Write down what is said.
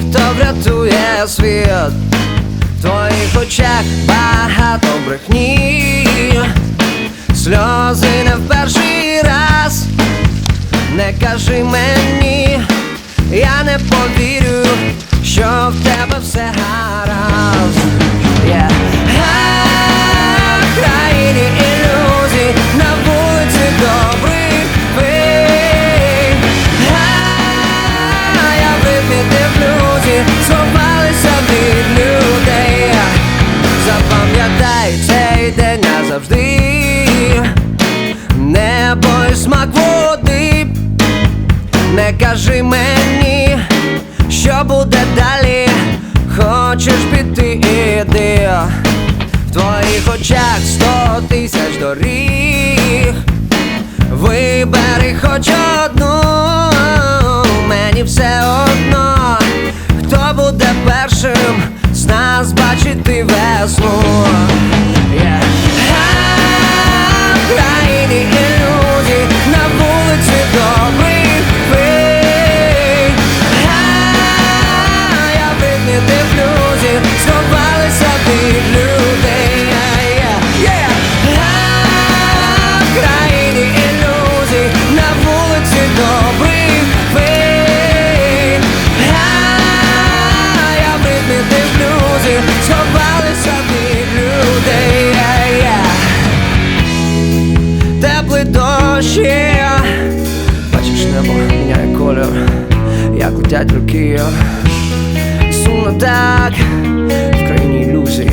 хто врятує світ, в твоїх очах багато брехні, сльози не в перший раз, не кажи мені, я не повірю, що в тебе все гаразд. Небо смак води. Не кажи мені, що буде далі. Хочеш піти, іди В твоїх очах сто тисяч доріг. Вибери хоч одну, мені все одно, хто буде першим з нас бачити весну. Міняє Як летять роки. Сумно так В країні ілюзій